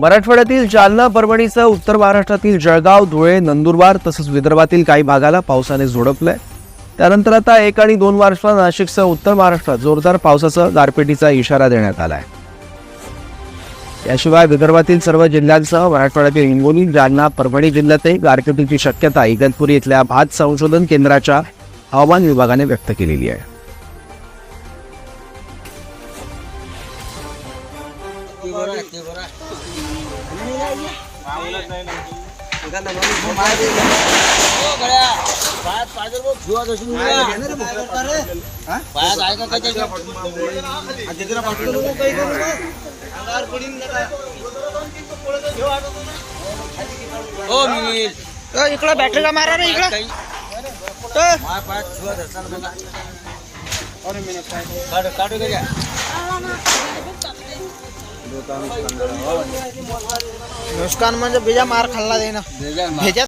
मराठवाड्यातील जालना परभणीसह उत्तर महाराष्ट्रातील जळगाव धुळे नंदुरबार तसंच विदर्भातील काही भागाला पावसाने झोडपलंय. त्यानंतर आता एक आणि दोन मार्चला नाशिकसह उत्तर महाराष्ट्रात जोरदार पावसाचा गारपिटीचा इशारा देण्यात आलाय. याशिवाय विदर्भातील सर्व जिल्ह्यांसह मराठवाड्यातील हिंगोली जालना परभणी जिल्ह्यातही गारपिटीची शक्यता इगतपुरी इथल्या भात संशोधन केंद्राच्या हवामान विभागाने व्यक्त केलेली आहे. हो मी इकडं बॅटरीला मारा रे इकडं. काढू काढू का नुकसान म्हणजे बिजा मार खाल्ला दे ना भेजा